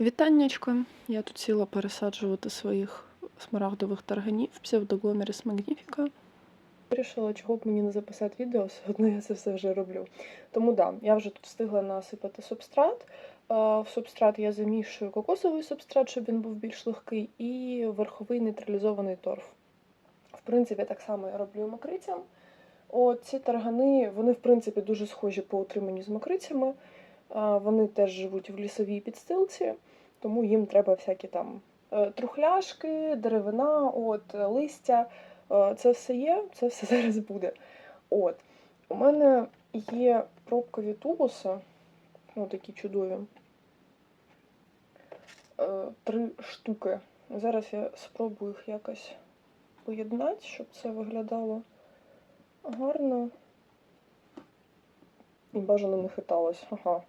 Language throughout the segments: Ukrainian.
Вітаннячко! Я тут сіла пересаджувати своїх смарагдових тарганів псевдогломерис Magnifica. Вирішила, чого б мені не записати відео, все одно я це все вже роблю. Тому да, я вже тут встигла насипати субстрат. Е, В субстрат я замішую кокосовий субстрат, щоб він був більш легкий, і верховий нейтралізований торф. В принципі, так само я роблю мокрицям. От ці таргани, вони, в принципі, дуже схожі по утриманню з мокрицями. Вони теж живуть в лісовій підстилці, тому їм треба всякі там е, трухляшки, деревина, от, е, листя. Е, Це все є, це все зараз буде. От. У мене є пробкові тубуси, ну такі чудові. Три штуки. Зараз я спробую їх якось поєднати, щоб це виглядало гарно. І бажано не хиталось. Ага.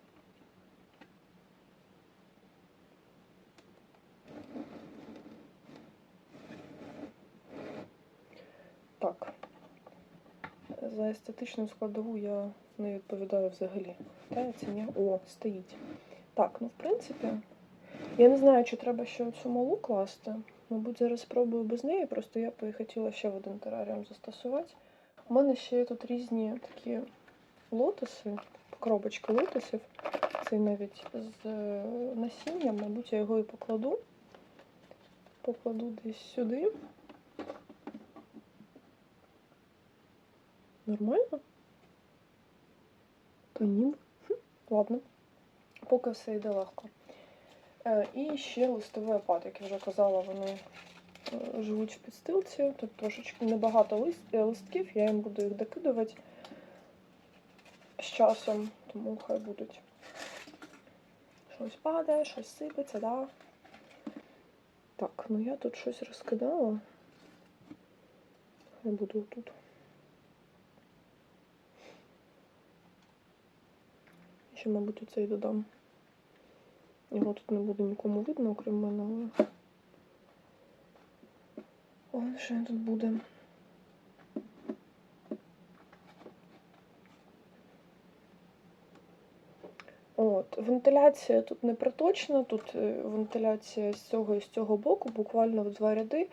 Так. За естетичну складову я не відповідаю взагалі. Та це ні? О, стоїть. Так, ну в принципі, я не знаю, чи треба ще цю малу класти. Мабуть, зараз спробую без неї, просто я хотіла ще в один тераріум застосувати. У мене ще є тут різні такі лотоси, коробочки лотосів. Це навіть з е, насінням, мабуть, я його і покладу. Покладу десь сюди. Нормально? Та ні. Ладно. Поки все йде легко. Е, І ще листовий опад, як я вже казала, вони е, живуть в підстилці. Тут трошечки небагато е, листків, я їм буду їх докидувати з часом, тому хай будуть. Щось падає, щось сипеться, да. Так, ну я тут щось розкидала. Я буду тут. Ще, мабуть, оцей додам. Його тут не буде нікому видно, окрім мене, але. Що він тут буде. От, вентиляція тут не проточна, тут е, вентиляція з цього і з цього боку, буквально в два ряди.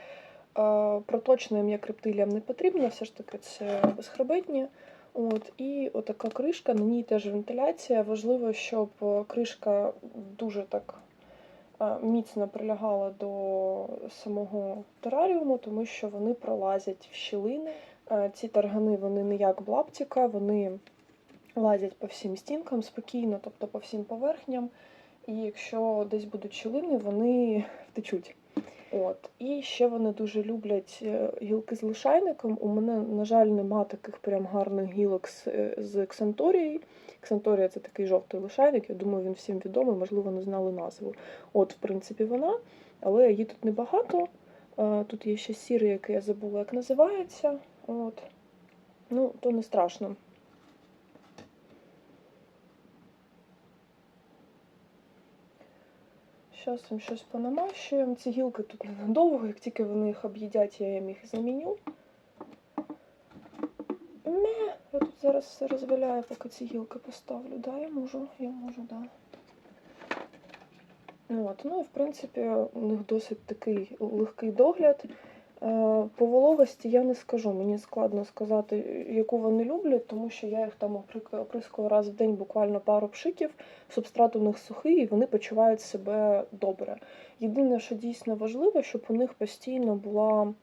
Е, Проточним як рептиліям не потрібно, все ж таки це безхребетні. От, і отака кришка, на ній теж вентиляція. Важливо, щоб е, кришка дуже так е, міцно прилягала до самого тераріуму, тому що вони пролазять в щілини. Е, Ці таргани вони не як блаптіка, вони лазять по всім стінкам спокійно, тобто по всім поверхням. І якщо десь будуть щілини, вони втечуть. От. І ще вони дуже люблять е, гілки з лишайником. У мене, на жаль, нема таких прям гарних гілок з, е, з ксанторії. Ксанторія це такий жовтий лишайник, я думаю, він всім відомий, можливо, не знали назву. От, в принципі, вона, але її тут небагато. Е, Тут є ще сірий, який я забула, як називається. От. Ну, то не страшно. Зараз їм щось понамащуємо. Ці гілки тут ненадовго, як тільки вони їх об'їдять, я їм їх заміню. Ме, я тут зараз все розваляю, поки ці гілки поставлю. Да, я можу, я можу, да. От, ну і в принципі у них досить такий легкий догляд. Е, По вологості я не скажу, мені складно сказати, яку вони люблять, тому що я їх там оприскую раз в день буквально пару пшиків. Субстрат у них сухий, і вони почувають себе добре. Єдине, що дійсно важливо, щоб у них постійно була,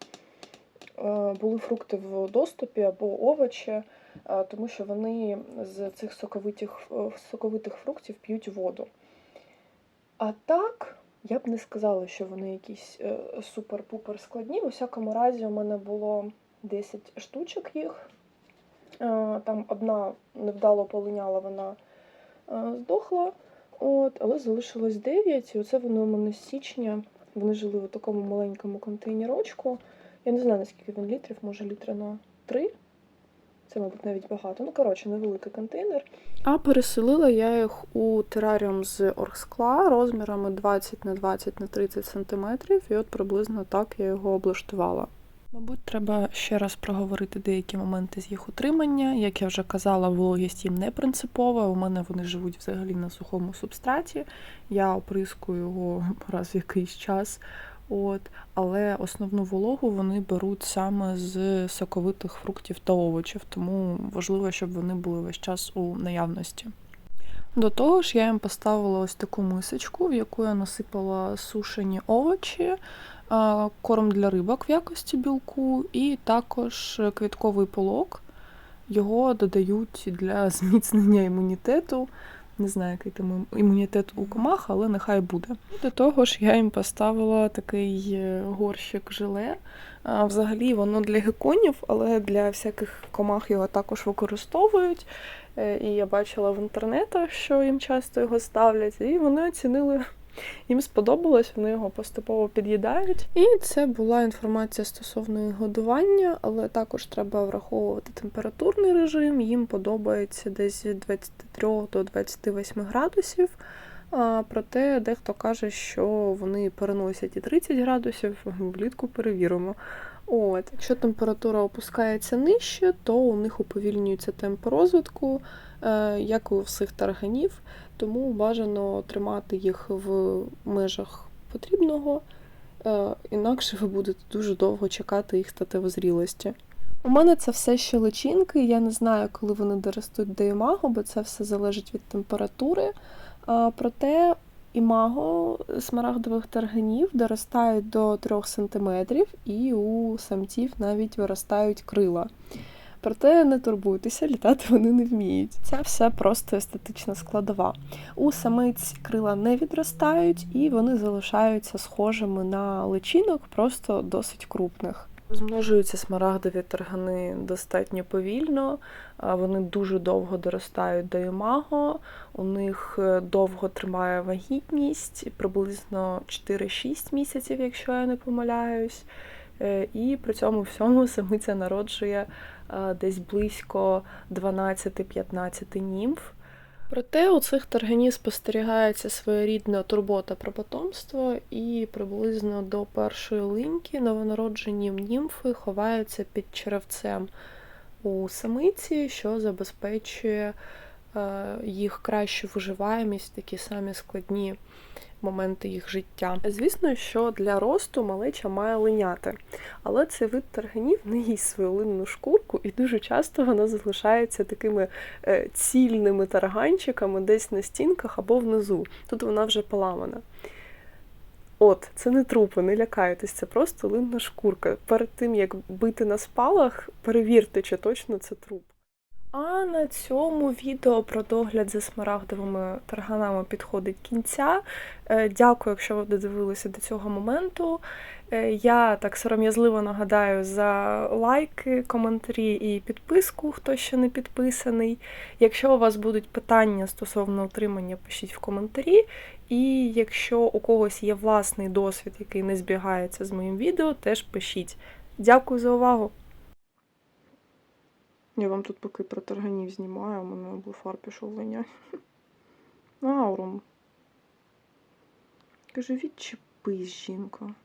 е, були фрукти в доступі або овочі, е, тому що вони з цих соковитих, соковитих фруктів п'ють воду. А так, я б не сказала, що вони якісь е, супер-пупер складні. У всякому разі, у мене було 10 штучок їх. Е, Там одна невдало полиняла, вона е, здохла. От, але залишилось 9, і оце вони у мене з січня. Вони жили в такому маленькому контейнерочку. Я не знаю, наскільки він літрів, може літра на 3. Це, мабуть, навіть багато. Ну, коротше, невеликий контейнер. А переселила я їх у тераріум з оргскла розмірами 20 на 20 на 30 см, і от приблизно так я його облаштувала. Мабуть, треба ще раз проговорити деякі моменти з їх утримання. Як я вже казала, вологість їм не принципова. У мене вони живуть взагалі на сухому субстраті. Я оприскую його раз в якийсь час. От, але основну вологу вони беруть саме з соковитих фруктів та овочів, тому важливо, щоб вони були весь час у наявності. До того ж, я їм поставила ось таку мисочку, в яку я насипала сушені овочі, корм для рибок в якості білку, і також квітковий полок. Його додають для зміцнення імунітету. Не знаю, який там імунітет у комах, але нехай буде. До того ж, я їм поставила такий е, горщик желе. Взагалі воно для геконів, але для всяких комах його також використовують. Е, І я бачила в інтернетах, що їм часто його ставлять, і вони оцінили. Їм сподобалось, вони його поступово під'їдають. І це була інформація стосовно годування, але також треба враховувати температурний режим. Їм подобається десь від 23 до 28 градусів. А, проте дехто каже, що вони переносять і 30 градусів, влітку перевіримо. От, якщо температура опускається нижче, то у них уповільнюється темп розвитку, як і у всіх тарганів, тому бажано тримати їх в межах потрібного, е, інакше ви будете дуже довго чекати їх статевозрілості. У мене це все ще личинки, я не знаю, коли вони доростуть до імаго, бо це все залежить від температури. Проте імаго смарагдових тарганів доростають до 3 см, і у самців навіть виростають крила. Проте не турбуйтеся, літати вони не вміють. Це все просто естетична складова. У самиць крила не відростають і вони залишаються схожими на личинок, просто досить крупних. Розмножуються смарагдові таргани достатньо повільно, вони дуже довго доростають до імаго, у них е, довго тримає вагітність, приблизно 4-6 місяців, якщо я не помиляюсь. Е, І при цьому всьому самиця народжує е, десь близько 12-15 німф. Проте у цих тарганів спостерігається своєрідна турбота про потомство, і приблизно до першої линьки новонароджені німфи ховаються під черевцем у самиці, що забезпечує їх кращу виживаємість такі самі складні моменти їх життя. Звісно, що для росту малеча має линяти, але цей вид тарганів не їсть свою линну шкурку, і дуже часто вона залишається такими е, цільними тарганчиками десь на стінках або внизу. Тут вона вже поламана. От, це не трупи, не лякайтесь, це просто линна шкурка. Перед тим як бити на спалах, перевірте, чи точно це труп. А на цьому відео про догляд за смарагдовими тарганами підходить кінця. Е, Дякую, якщо ви додивилися до цього моменту. Е, Я так сором'язливо нагадаю за лайки, коментарі і підписку, хто ще не підписаний. Якщо у вас будуть питання стосовно утримання, пишіть в коментарі. І якщо у когось є власний досвід, який не збігається з моїм відео, теж пишіть. Дякую за увагу! Я вам тут поки про тарганів знімаю, у мене блефар пішов винять. Аурум. Каже, відчепись, жінка.